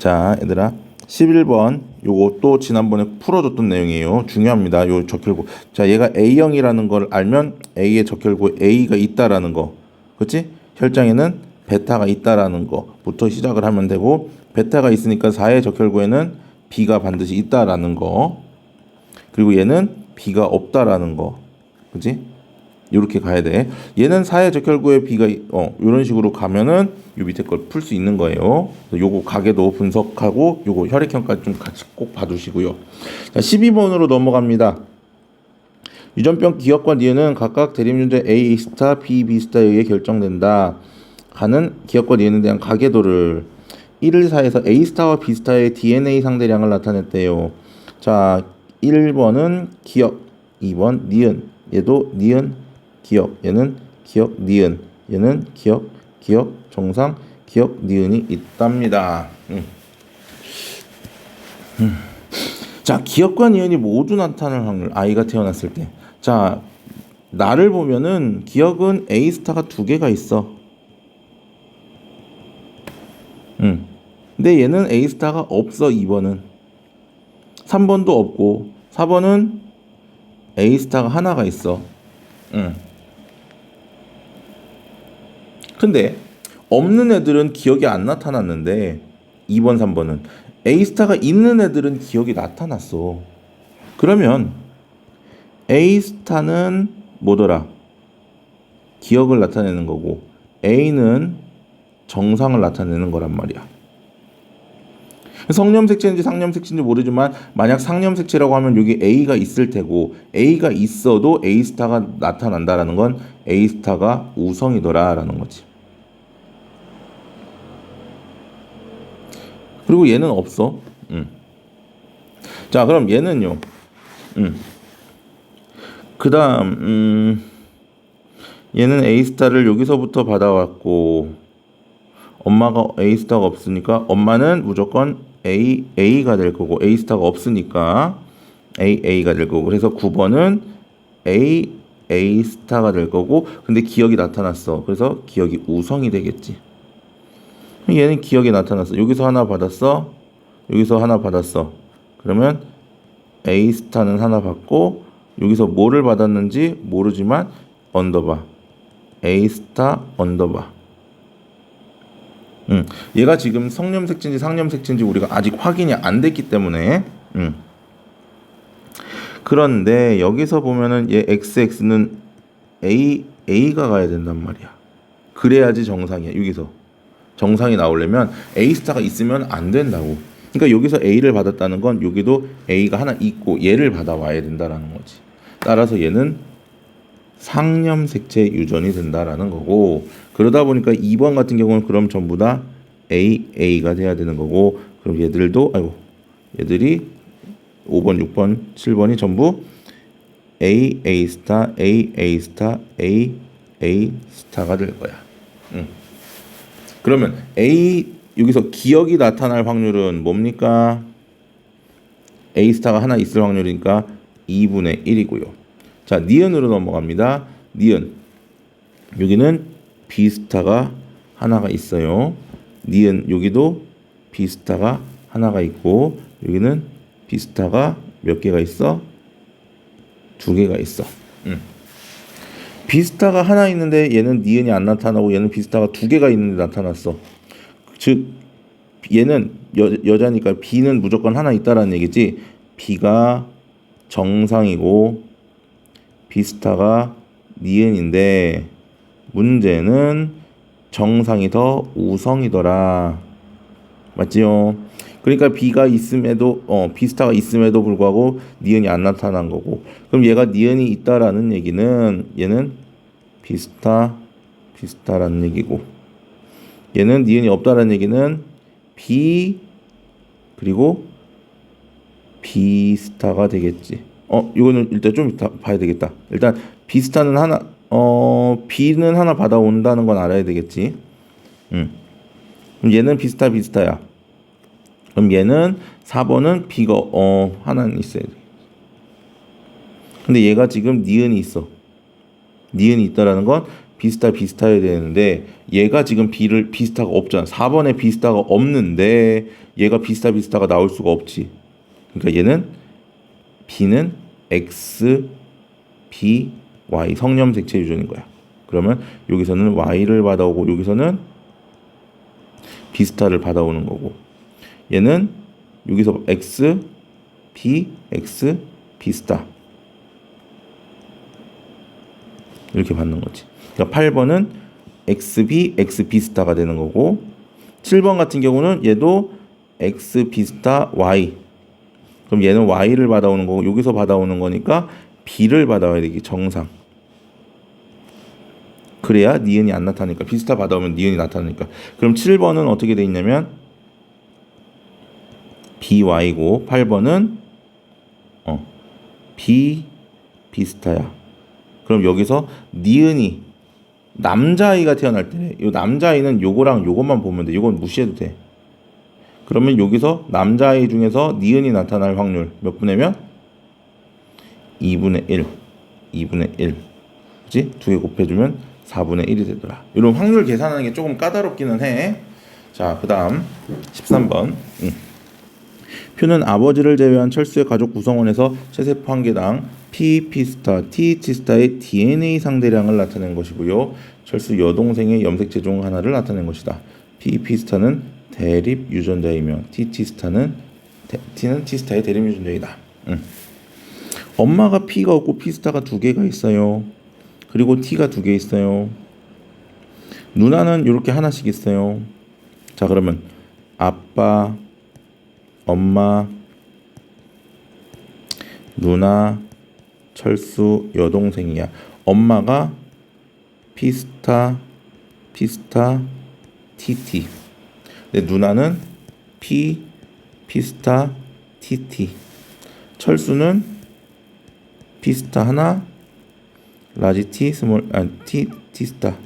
자, 얘들아. 11번 요거 또 지난번에 풀어줬던 내용이에요. 중요합니다. 요 적혈구. 자, 얘가 A형이라는 걸 알면 A의 적혈구 A가 있다라는 거. 그렇지? 혈장에는 베타가 있다라는 거부터 시작을 하면 되고 베타가 있으니까 4의 적혈구에는 B가 반드시 있다라는 거. 그리고 얘는 B가 없다라는 거. 그지? 이렇게 가야 돼. 얘는 4의 적혈구에 B가 어 이런 식으로 가면은 요 밑에 걸 풀 수 있는 거예요. 요거 가게도 분석하고 요거 혈액형까지 좀 같이 꼭 봐두시고요. 자, 12번으로 넘어갑니다. 유전병 기억과 니은은 각각 대립윤제 A 스타, B, B 스타에 의해 결정된다. 가는 기억과 니은에 대한 가계도를 1을 4에서 A 스타와 B 스타의 DNA 상대량을 나타냈대요. 자, 1번은 기억, 2번 니은, 얘도 니은, 기억, 얘는 기억, 니은, 얘는 기억, 기억, 정상, 기억, 니은이 있답니다. 음. 음. 자, 기억과 니은이 모두 나타날 확률, 아이가 태어났을 때. 자, 나를 보면은 기억은 A 스타가 두 개가 있어. 음. 근데 얘는 A 스타가 없어, 2번은. 3번도 없고, 4번은 A 스타가 하나가 있어. 음. 근데 없는 애들은 기억이 안 나타났는데 2번, 3번은 A 스타가 있는 애들은 기억이 나타났어. 그러면 A 스타는 뭐더라? 기억을 나타내는 거고 A는 정상을 나타내는 거란 말이야. 성염색체인지 상염색체인지 모르지만 만약 상염색체라고 하면 여기 A가 있을 테고 A가 있어도 A 스타가 나타난다라는 건 A 스타가 우성이더라라는 거지. 그리고 얘는 없어. 음. 자, 그럼 얘는요. 음. 그 다음 음. 얘는 A 스타를 여기서부터 받아왔고 엄마가 A 스타가 없으니까 엄마는 무조건 A A가 될 거고 A 스타가 없으니까 A A가 될 거고 그래서 9번은 A A 스타가 될 거고 근데 기억이 나타났어. 그래서 기억이 우성이 되겠지. 얘는 기억이 나타났어. 여기서 하나 받았어. 여기서 하나 받았어. 그러면 A 스타는 하나 받고 여기서 뭐를 받았는지 모르지만 언더바 A 스타 언더바 음, 얘가 지금 성염색체인지 상염색체인지 우리가 아직 확인이 안 됐기 때문에 음. 그런데 여기서 보면은 얘 XX는 A A가 가야 된단 말이야. 그래야지 정상이야. 여기서 정상이 나오려면 A 스타가 있으면 안 된다고. 그러니까 여기서 A를 받았다는 건 여기도 A가 하나 있고 얘를 받아와야 된다라는 거지. 따라서 얘는 상염색체 유전이 된다라는 거고 그러다 보니까 2번 같은 경우는 그럼 전부 다 A A가 돼야 되는 거고 그럼 얘들도 아이고 얘들이 5번, 6번, 7번이 전부 A A 스타 A A 스타 A A 스타가 될 거야. 응. 그러면 A 여기서 기억이 나타날 확률은 뭡니까? A 스타가 하나 있을 확률이니까 2분의 1이고요. 자, 니은으로 넘어갑니다. 니은. 여기는 비스타가 하나가 있어요. 니은 여기도 비스타가 하나가 있고 여기는 비스타가 몇 개가 있어? 두 개가 있어. 음. 비스타가 하나 있는데 얘는 니은이 안 나타나고 얘는 비스타가 두 개가 있는데 나타났어. 즉 얘는 여, 여자니까 B는 무조건 하나 있다라는 얘기지. B가 정상이고 비스타가 니은인데 문제는 정상이 더 우성이더라. 맞지요? 그러니까 B가 있음에도 어 비스타가 있음에도 불구하고 니은이 안 나타난 거고 그럼 얘가 니은이 있다라는 얘기는 얘는 비스타 비스타라는 얘기고 얘는 니은이 없다라는 얘기는 B 그리고 비스타가 되겠지. 어, 이거는 일단 좀 봐야 되겠다. 일단 비스타는 하나, 어, B는 하나 받아온다는 건 알아야 되겠지. 음. 그럼 얘는 비스타 비스타야. 그럼 얘는 4번은 B가 어 하나는 있어야 돼. 근데 얘가 지금 니은이 있어. 니은이 있다라는 건 비스타 비스타야 되는데 얘가 지금 B를 비스타가 없잖아. 4번에 비스타가 없는데 얘가 비스타 비스타가 나올 수가 없지. 그러니까 얘는 B는 X, B, Y 성념색체 유전인 거야. 그러면 여기서는 Y를 받아오고 여기서는 비스타를 받아오는 거고 얘는 여기서 X, B, X, 비스타 이렇게 받는 거지. 그러니까 8번은 XB, XB스타가 되는 거고 7번 같은 경우는 얘도 XB스타 Y. 그럼 얘는 Y를 받아오는 거고 여기서 받아오는 거니까 B를 받아와야 되기 정상. 그래야 니은이 안 나타나니까 비스타 받아오면 니은이 나타나니까. 그럼 7번은 어떻게 돼 있냐면 BY고 8번은 어 B 비스타야 그럼 여기서 니은이 남자아이가 태어날 때, 이 남자아이는 요거랑 요것만 보면 돼. 요건 무시해도 돼. 그러면 여기서 남자아이 중에서 니은이 나타날 확률 몇 분의면? 2분의 1. 2분의 1. 그지? 두개 곱해주면 4분의 1이 되더라. 이런 확률 계산하는 게 조금 까다롭기는 해. 자, 그 다음 13번. 응. 표는 아버지를 제외한 철수의 가족 구성원에서 체세포 한 개당 P, P스타, TH스타의 DNA 상대량을 나타낸 것이고요. 철수 여동생의 염색체 중 하나를 나타낸 것이다. P, P스타는 대립 유전자이며 TT스타는 T는 T스타의 대립 유전자이다. 음. 엄마가 P가 없고 P스타가 두 개가 있어요. 그리고 T가 두 개 있어요. 누나는 이렇게 하나씩 있어요. 자 그러면 아빠, 엄마, 누나, 철수 여동생이야. 엄마가 피스타, 피스타, 티티. 내 누나는 피, 피스타, 티티. 철수는 피스타 하나, 라지 티, 스몰 아 티, 티스타.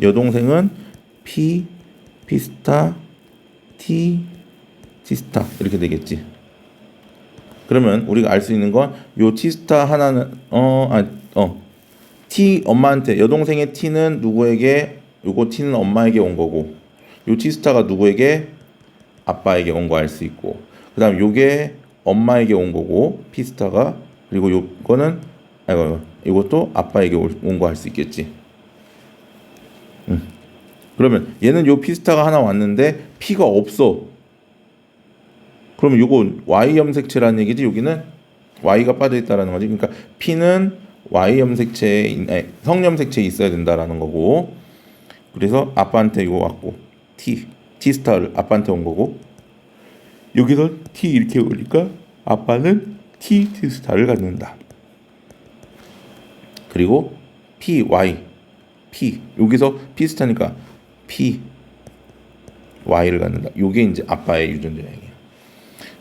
여동생은 피, 피스타, 티, 티스타 이렇게 되겠지. 그러면 우리가 알 수 있는 건요 티스타 하나는 어 아 어 T 엄마한테 여동생의 T는 누구에게 요거 T는 엄마에게 온 거고 요 티스타가 누구에게 아빠에게 온 거 알 수 있고 그다음 요게 엄마에게 온 거고 피스타가 그리고 요거는 아이고 이것도 아빠에게 온 거 알 수 있겠지. 음. 그러면 얘는 요 피스타가 하나 왔는데 P가 없어. 그러면 요거 Y 염색체라는 얘기지 여기는 Y가 빠져 있다라는 거지. 그러니까 P는 Y 염색체에 아니, 성염색체에 있어야 된다라는 거고. 그래서 아빠한테 이거 왔고 T T 스타를 아빠한테 온 거고 여기서 T 이렇게 오니까 아빠는 T T 스타를 갖는다. 그리고 P Y P 여기서 P 스타니까 P Y를 갖는다. 요게 이제 아빠의 유전자예요.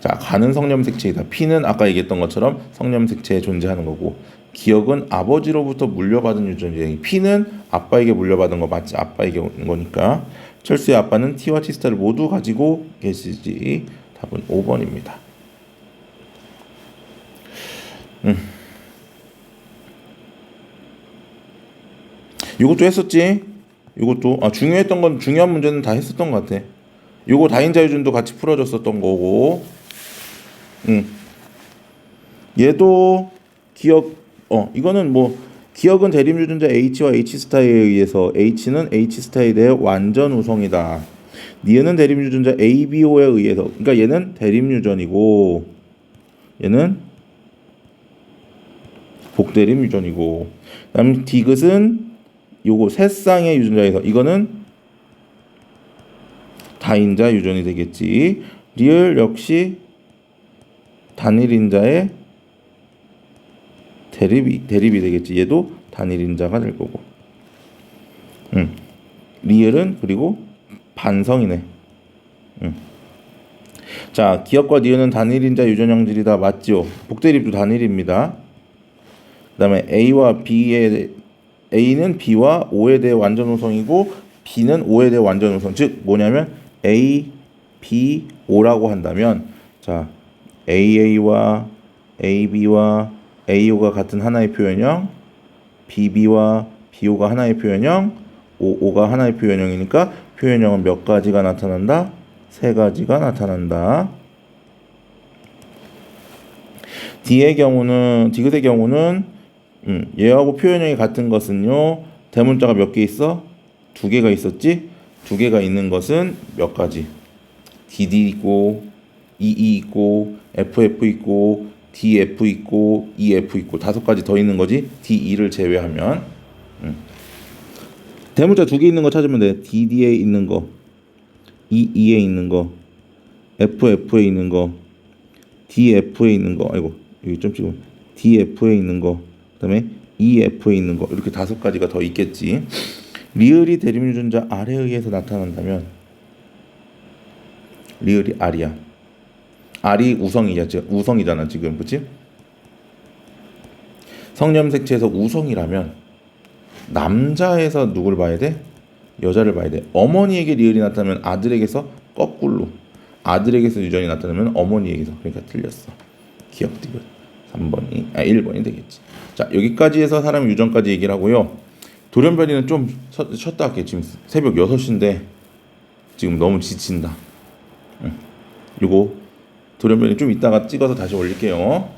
자, 가는 성염색체이다. P는 아까 얘기했던 것처럼 성염색체에 존재하는 거고 기억은 아버지로부터 물려받은 유전자이 P는 아빠에게 물려받은 거 맞지? 아빠에게 온 거니까 철수의 아빠는 T와 T스타를 모두 가지고 계시지. 답은 5번입니다. 음. 이것도 했었지. 이것도 아 중요했던 건 중요한 문제는 다 했었던 것 같아. 요거 다인자유준도 같이 풀어줬었던 거고 음. 얘도 기억 어 이거는 뭐 기억은 대립 유전자 H와 H 스타에 의해서 H는 H 대해 완전 우성이다. 니은은 대립 유전자 ABO에 의해서 그러니까 얘는 대립 유전이고 얘는 복대립 유전이고 그다음 디귿은 요거 세 쌍의 유전자에서 이거는 다인자 유전이 되겠지. 리을 역시 단일인자의 대립이 대립이 되겠지. 얘도 단일인자가 될 거고. 음. 리을은 그리고 반성이네. 음. 자, 기업과 니은은 단일인자 유전형질이다. 맞죠? 복대립도 단일입니다. 그 다음에 A와 B의 A는 B와 O에 대해 완전 우성이고 B는 O에 대해 완전 우성. 즉 뭐냐면 A, B, O라고 한다면 자 AA와 AB와 AO가 같은 하나의 표현형, BB와 BO가 하나의 표현형, OO가 하나의 표현형이니까 표현형은 몇 가지가 나타난다? 세 가지가 나타난다. D의 경우는 디귿의 경우는 음, 얘하고 표현형이 같은 것은요 대문자가 몇 개 있어? 두 개가 있었지? 두 개가 있는 것은 몇 가지? DD 있고 EE 있고 FF 있고 DF 있고 EF 있고 다섯 가지 더 있는 거지? DE를 제외하면. 음. 대문자 두 개 있는 거 찾으면 돼. DD에 있는 거 EE에 있는 거 FF에 있는 거 DF에 있는 거. 아이고 여기 좀 찍어 DF에 있는 거 그다음에 EF에 있는 거. 이렇게 다섯 가지가 더 있겠지. 리을이 대립 유전자 R에 의해서 나타난다면 리을이 R이야 R이 우성이야 지금 우성이잖아 지금. 그치? 성염색체에서 우성이라면 남자에서 누굴 봐야 돼? 여자를 봐야 돼. 어머니에게 리을이 나타나면 아들에게서 거꾸로 아들에게서 유전이 나타나면 어머니에게서. 그러니까 틀렸어. 기억 디귿 3번이 아 1번이 되겠지. 자 여기까지 해서 사람 유전까지 얘기를 하고요. 돌연변이는 좀 쉬- 쉬었다 할게. 지금 새벽 6시인데 지금 너무 지친다. 응. 요거 돌연변이 좀 이따가 찍어서 다시 올릴게요